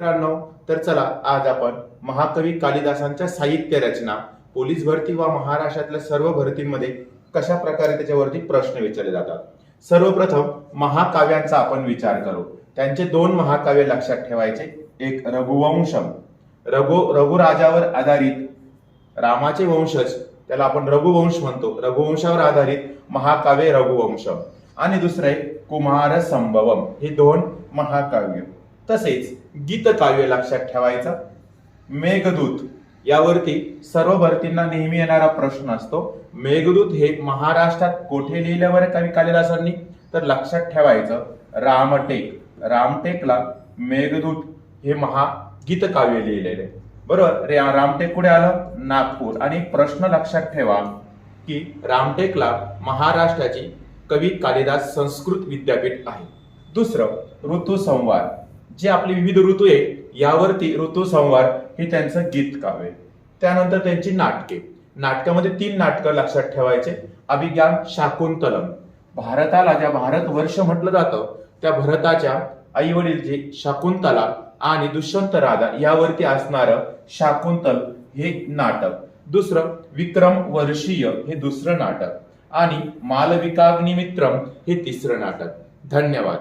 मित्रांनो तर चला आज आपण महाकवी कालिदासांच्या साहित्य रचना पोलीस भरती वा महाराष्ट्रातल्या सर्व भरतींमध्ये कशा प्रकारे त्याच्यावरती प्रश्न विचारले जातात? सर्वप्रथम महाकाव्यांचा आपण विचार करू. त्यांचे दोन महाकाव्य लक्षात ठेवायचे. एक रघुवंशम. रघु रघुराजावर आधारित रामाचे वंशज त्याला आपण रघुवंश म्हणतो. रघुवंशावर आधारित महाकाव्य रघुवंशम. आणि दुसरे कुमार संभवम हे दोन महाकाव्य. तसेच गीतकाव्य लक्षात ठेवायचं. मेघदूत यावरती सर्व भरतींना नेहमी येणारा प्रश्न असतो. मेघदूत हे महाराष्ट्रात कोठे लिहिल्यावर कवी कालिदासांनी तर लक्षात ठेवायचं रामटेक. रामटेकला मेघदूत हे महा गीतकाव्य लिहिलेले. बरोबर? रे रामटेक कुठे आलं? नागपूर. आणि प्रश्न लक्षात ठेवा की रामटेकला महाराष्ट्राची कवी कालिदास संस्कृत विद्यापीठ आहे. दुसरं ऋतुसंवार जे आपले विविध ऋतू आहे यावरती ऋतुसंवार हे त्यांचं गीत काव्य त्यानंतर त्यांची नाटके. नाटकामध्ये तीन नाटकं लक्षात ठेवायचे. अभिज्ञान शाकुंतलम. भारताला ज्या भारतवर्ष म्हटलं जातं त्या भरताच्या आई वडील जे शाकुंतला आणि दुष्यंत राधा यावरती असणारं शाकुंतल हे नाटक. दुसरं विक्रम वर्षीय हे दुसरं नाटक. आणि मालविकाग्निमित्रम हे तिसरं नाटक. धन्यवाद.